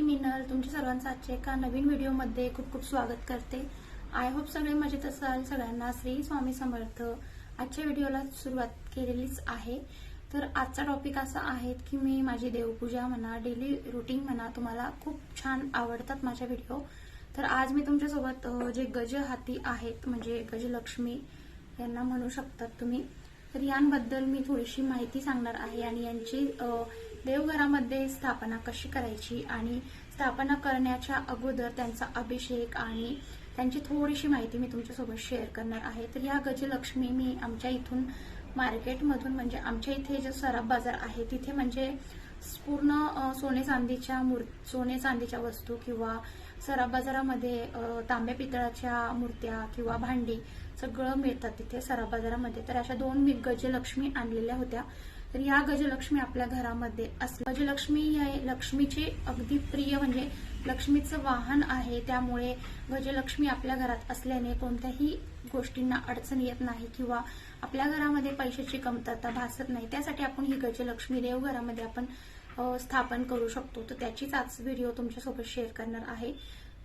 मी मिनल तुमच्या सर्वांचं आजच्या एका नवीन व्हिडिओमध्ये खूप खूप स्वागत करते. आय होप सगळे मजेत असाल. सगळ्यांना श्री स्वामी समर्थ. आजच्या व्हिडिओला सुरुवात केलेलीच आहे. तर आजचा टॉपिक असा आहे की मी माझी देवपूजा म्हणा डेली रुटीन म्हणा तुम्हाला खूप छान आवडतात माझ्या व्हिडिओ. तर आज मी तुमच्यासोबत जे गज हाती आहेत म्हणजे गजलक्ष्मी यांना म्हणू शकतात तुम्ही. तर यांबद्दल मी थोडीशी माहिती सांगणार आहे आणि यांची देवघरामध्ये स्थापना कशी करायची आणि स्थापना करण्याच्या अगोदर त्यांचा अभिषेक आणि त्यांची थोडीशी माहिती मी तुमच्यासोबत शेअर करणार आहे. तर या गजलक्ष्मी मी आमच्या इथून मार्केटमधून म्हणजे आमच्या इथे जो सराफ बाजार आहे तिथे म्हणजे पूर्ण सोने चांदीच्या मूर् सोने चांदीच्या वस्तू किंवा सराफ बाजारामध्ये तांब्या पितळाच्या मूर्त्या किंवा भांडी सगळं मिळतात तिथे सराफ बाजारामध्ये. तर अशा दोन मी गजलक्ष्मी आणलेल्या होत्या. तर या गजलक्ष्मी आपल्या घरामध्ये अस गजलक्ष्मी हे लक्ष्मीचे अगदी प्रिय म्हणजे लक्ष्मीचं वाहन आहे. त्यामुळे गजलक्ष्मी आपल्या घरात असल्याने कोणत्याही गोष्टींना अडचण येत नाही किंवा आपल्या घरामध्ये पैशाची कमतरता भासत नाही. त्यासाठी आपण ही गजलक्ष्मी देवघरामध्ये आपण स्थापन करू शकतो. तर त्याचीच आज व्हिडिओ तुमच्यासोबत शेअर करणार आहे.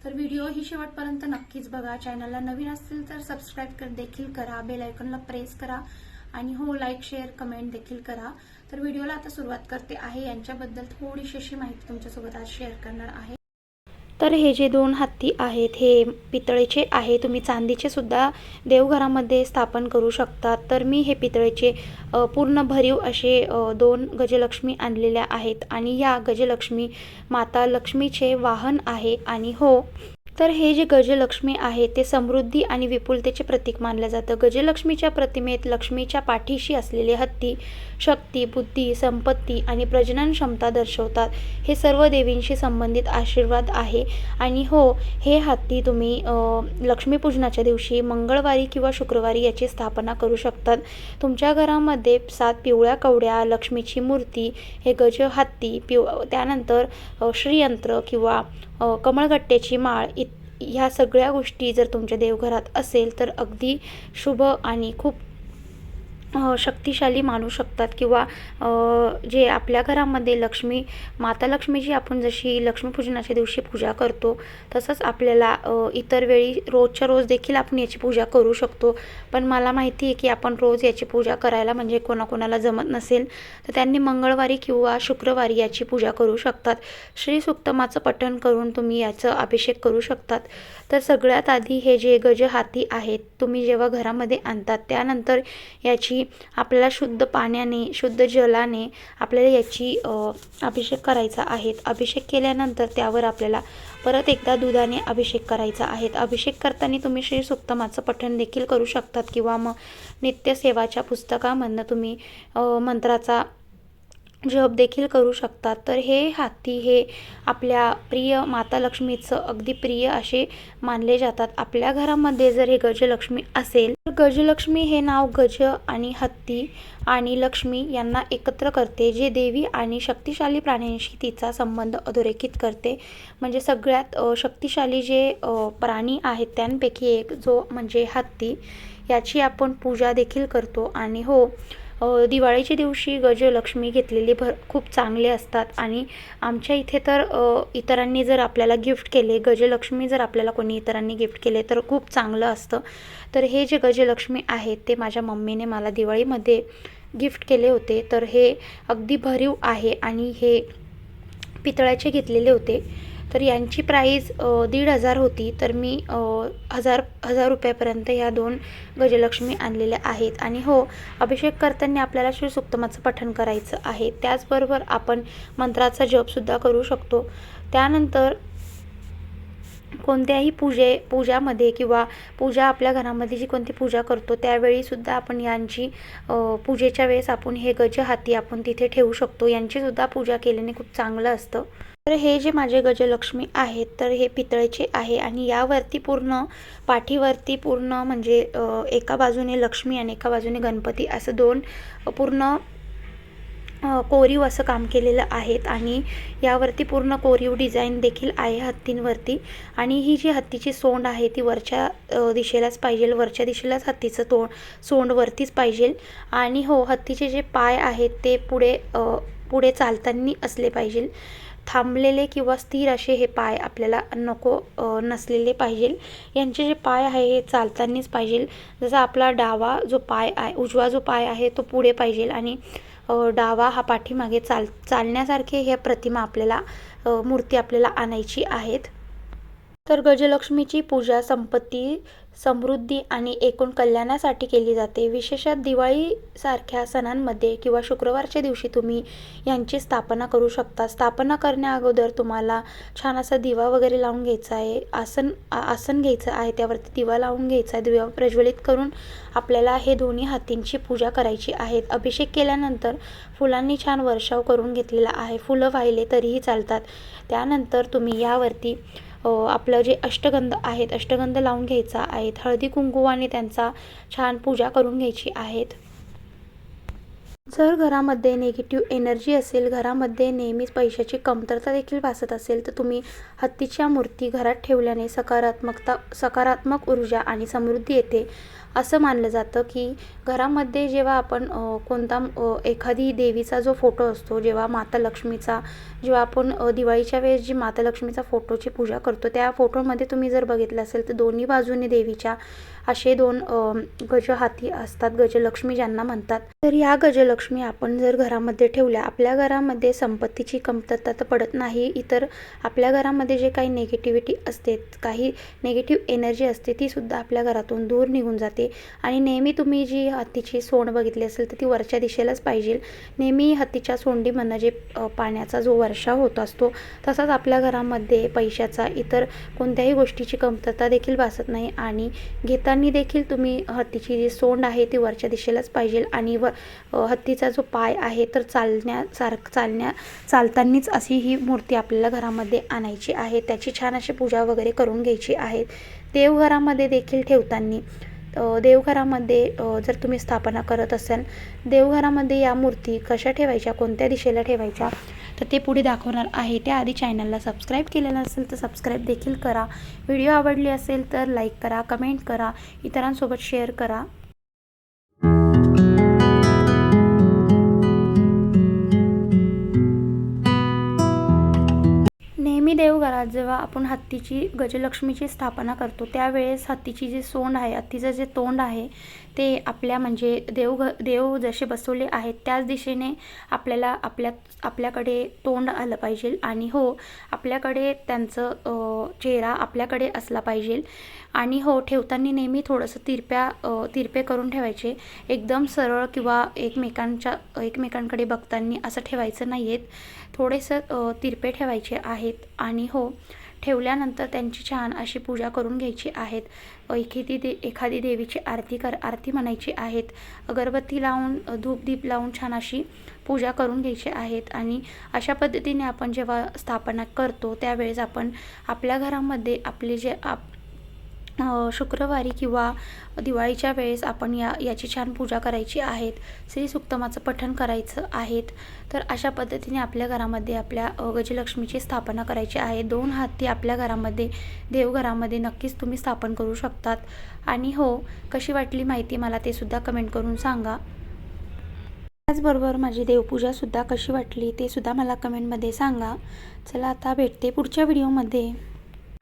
तर व्हिडिओ ही शेवटपर्यंत नक्कीच बघा. चॅनलला नवीन असतील तर सबस्क्राईब कर देखील करा. बेल आयकॉनला प्रेस करा. आणि हो लाईक शेअर कमेंट देखील करा. तर व्हिडिओला आता सुरुवात करते आहे. यांच्याबद्दल थोडीशी अशी माहिती तुमच्यासोबत आज शेअर करणार आहे. तर हे जे दोन हत्ती आहेत हे पितळेचे आहे. तुम्ही चांदीचे सुद्धा देवघरामध्ये स्थापन करू शकता तर मी हे पितळेचे पूर्ण भरीव असे दोन गजलक्ष्मी आणलेल्या आहेत. आणि या गजलक्ष्मी माता लक्ष्मीचे वाहन आहे. आणि हो तर हे जे गजलक्ष्मी आहे ते समृद्धी आणि विपुलतेचे प्रतीक मानलं जातं. गजलक्ष्मीच्या प्रतिमेत लक्ष्मीच्या पाठीशी असलेले हत्ती शक्ती बुद्धी संपत्ती आणि प्रजनन क्षमता दर्शवतात. हे सर्व देवींशी संबंधित आशीर्वाद आहे. आणि हो हे हत्ती तुम्ही लक्ष्मीपूजनाच्या दिवशी मंगळवारी किंवा शुक्रवारी याची स्थापना करू शकतात. तुमच्या घरामध्ये सात पिवळ्या कवड्या लक्ष्मीची मूर्ती हे गज हत्ती पिव त्यानंतर श्रीयंत्र किंवा कमळगट्ट्याची माळ इत ह्या सगळ्या गोष्टी जर तुमच्या देवघरात असेल तर अगदी शुभ आणि खूप शक्तिशाली मानू शकतात किंवा जे आपल्या घरामध्ये लक्ष्मी माता लक्ष्मीची आपण जशी लक्ष्मीपूजनाच्या दिवशी पूजा करतो तसंच आपल्याला इतर वेळी रोजच्या रोज देखील आपण याची पूजा करू शकतो. पण मला माहिती आहे की आपण रोज याची पूजा करायला म्हणजे कोणाकोणाला जमत नसेल तर त्यांनी मंगळवारी किंवा शुक्रवारी याची पूजा करू शकतात. श्री सुक्तमाचं पठण करून तुम्ही याचं अभिषेक करू शकतात. तर सगळ्यात आधी हे जे गज हाती आहेत तुम्ही जेव्हा घरामध्ये आणतात त्यानंतर याची आपल्याला शुद्ध पाण्याने शुद्ध जलाने आपल्याला याची अभिषेक करायचा आहे अभिषेक केल्यानंतर त्यावर आपल्याला परत एकदा दुधाने अभिषेक करायचा आहे अभिषेक करताना तुम्ही श्री सुक्तमाचं पठण देखील करू शकतात किंवा मग नित्यसेवाच्या पुस्तकामधनं तुम्ही मंत्राचा जप देखील करू शकतात. तर हे हाती हे आपल्या प्रिय माता लक्ष्मीचं अगदी प्रिय असे मानले जातात. आपल्या घरामध्ये जर हे गजलक्ष्मी असेल तर गजलक्ष्मी हे नाव गज आणि हत्ती आणि लक्ष्मी यांना एकत्र करते जे देवी आणि शक्तिशाली प्राण्यांशी तिचा संबंध अधोरेखित करते. म्हणजे सगळ्यात शक्तिशाली जे प्राणी आहेत त्यांपैकी एक जो म्हणजे हत्ती याची आपण पूजा देखील करतो. आणि हो दिवाळीच्या दिवशी गजलक्ष्मी घेतलेली भर खूप चांगले असतात. आणि आमच्या इथे तर इतरांनी जर आपल्याला गिफ्ट केले गजलक्ष्मी जर आपल्याला कोणी इतरांनी गिफ्ट केले तर खूप चांगलं असतं. तर हे जे गजलक्ष्मी आहेत ते माझ्या मम्मीने मला दिवाळीमध्ये गिफ्ट केले होते. तर हे अगदी भरीव आहे. आणि हे पितळ्याचे घेतलेले होते. तर यांची प्राईज दीड हजार होती. तर मी हजार हजार रुपयापर्यंत ह्या दोन गजलक्ष्मी आणलेल्या आहेत. आणि हो अभिषेक करताना आपल्याला शिवसुक्तमाचं पठण करायचं आहे. त्याचबरोबर आपण मंत्राचा जपसुद्धा करू शकतो. त्यानंतर कोणत्याही पूजे पूजामध्ये किंवा पूजा आपल्या घरामध्ये जी कोणती पूजा करतो त्यावेळीसुद्धा आपण यांची पूजेच्या वेळेस आपण हे गज हाती आपण तिथे ठेवू शकतो. यांचीसुद्धा पूजा केल्याने खूप चांगलं असतं. तर हे जे माझे गजलक्ष्मी आहेत तर हे पितळेचे आहे आणि यावरती पूर्ण पाठीवरती पूर्ण म्हणजे एका बाजूने लक्ष्मी आणि एका बाजूने गणपती असं दोन पूर्ण कोरीव असं काम केलेलं आहेत आणि यावरती पूर्ण कोरीव डिझाईन देखील आहे हत्तींवरती आणि ही जी हत्तीची सोंड आहे ती वरच्या दिशेलाच पाहिजे वरच्या दिशेलाच हत्तीचं तोंड सोंडवरतीच पाहिजे आणि हो हत्तीचे जे पाय आहेत ते पुढे पुढे चालताना असले पाहिजे थांबलेले किंवा स्थिर असे हे पाय आपल्याला नको नसलेले पाहिजे. यांचे जे पाय आहे हे चालतानाच पाहिजे. जसा आपला डावा जो पाय आहे उजवा जो पाय आहे तो पुढे पाहिजे आणि डावा हा पाठीमागे चाल चालण्यासारखे ह्या प्रतिमा आपल्याला मूर्ती आपल्याला आणायची आहेत. तर गजलक्ष्मीची पूजा संपत्ती समृद्धी आणि एकूण कल्याणासाठी केली जाते. विशेषतः दिवाळीसारख्या सणांमध्ये किंवा शुक्रवारच्या दिवशी तुम्ही यांची स्थापना करू शकता. स्थापना करण्या अगोदर तुम्हाला छान असा दिवा वगैरे लावून घ्यायचा आहे. आसन आसन घ्यायचं आहे. त्यावरती दिवा लावून घ्यायचा आहे. दिवा प्रज्वलित करून आपल्याला हे दोन्ही हातींची पूजा करायची आहेत अभिषेक केल्यानंतर फुलांनी छान वर्षाव करून घेतलेला आहे. फुलं वाहिले तरीही चालतात. त्यानंतर तुम्ही यावरती आपलं जे अष्टगंध आहेत अष्टगंध लावून घ्यायचा आहेत. हळदी आणि त्यांचा छान पूजा करून घ्यायची आहेत. जर घरामध्ये निगेटिव्ह एनर्जी असेल घरामध्ये नेहमीच पैशाची कमतरता देखील भासत असेल तर तुम्ही हत्तीच्या मूर्ती घरात ठेवल्याने सकारात्मकता सकारात्मक ऊर्जा आणि समृद्धी येते. असं मानलं जातं की घरामध्ये जेव्हा आपण कोणता एखादी देवीचा जो फोटो असतो जेव्हा माता लक्ष्मीचा जेव्हा आपण दिवाळीच्या वेळेस जी माता लक्ष्मीचा फोटोची पूजा करतो त्या फोटोमध्ये तुम्ही जर बघितलं असेल तर दोन्ही बाजूने देवीच्या असे दोन गज हाती असतात. गजलक्ष्मी ज्यांना म्हणतात. तर या गजलक्ष्मी आपण जर घरामध्ये ठेवल्या आपल्या घरामध्ये संपत्तीची कमतरता तर पडत नाही. इतर आपल्या घरामध्ये जे काही नेगेटिव्हिटी असते काही नेगेटिव्ह एनर्जी असते ती सुद्धा आपल्या घरातून दूर निघून जाते. आणि नेहमी तुम्ही जी हत्तीची सोंड बघितली असेल तर ती वरच्या दिशेलाच पाहिजे. नेहमी हत्तीच्या सोंडीमधनं जे पाण्याचा जो वर्षा होत असतो तसाच आपल्या घरामध्ये पैशाचा इतर कोणत्याही गोष्टीची कमतरता देखील भासत नाही. आणि घेताना देखील तुम्ही हत्तीची जी सोंड आहे ती वरच्या दिशेलाच पाहिजे आणि व हत्तीचा जो पाय आहे तर चालण्यासारख चालण्या चालतानीच अशी ही मूर्ती आपल्याला घरामध्ये आणायची आहे. त्याची छान अशी पूजा वगैरे करून घ्यायची आहे. देवघरामध्ये देखील ठेवताना देवघरामध्ये जर तुम्ही स्थापना करत असाल देवघरामध्ये या मूर्ती कशा ठेवायच्या कोणत्या दिशेला ठेवायच्या तर ते पुढे दाखवणार आहे. त्याआधी चॅनलला सबस्क्राईब केलेलं असेल तर सबस्क्राईब देखील करा. व्हिडिओ आवडली असेल तर लाईक करा कमेंट करा. इतरांसोबत शेअर करा. नेहमी देवघरात जेव्हा आपण हत्तीची गजलक्ष्मीची स्थापना करतो त्यावेळेस हत्तीची जी सोंड आहे हत्तीचं जे तोंड आहे ते आपल्या म्हणजे देव देव जसे बसवले आहेत त्याच दिशेने आपल्याला आपल्या आपल्याकडे तोंड आलं पाहिजे. आणि हो आपल्याकडे त्यांचं चेहरा आपल्याकडे असला पाहिजे. आणि हो ठेवताना नेहमी थोडंसं तिरप्या तिरपे करून ठेवायचे. एकदम सरळ किंवा एकमेकांच्या एकमेकांकडे बघताना असं ठेवायचं नाही आहेत थोडेसं तिरपे ठेवायचे आहेत. आणि हो ठेवल्यानंतर त्यांची छान अशी पूजा करून घ्यायची आहेत. एखादी दे एखादी देवीची आरती कर आरती म्हणायची आहेत. अगरबत्ती लावून धूपदीप लावून छान अशी पूजा करून घ्यायची आहेत. आणि अशा पद्धतीने आपण जेव्हा स्थापना करतो त्यावेळेस आपण आपल्या घरामध्ये आपले जे आप शुक्रवारी किंवा दिवाळीच्या वेळेस आपण या याची छान पूजा करायची आहेत. श्री सुक्तमाचं पठण करायचं आहेत. तर अशा पद्धतीने आपल्या घरामध्ये आपल्या गजलक्ष्मीची स्थापना करायची आहे. दोन हत्ती आपल्या घरामध्ये देवघरामध्ये नक्कीच तुम्ही स्थापन करू शकतात. आणि हो कशी वाटली माहिती मला ते सुद्धा कमेंट करून सांगा. त्याचबरोबर माझी देवपूजासुद्धा कशी वाटली ते सुद्धा मला कमेंटमध्ये सांगा. चला आता भेटते पुढच्या व्हिडिओमध्ये.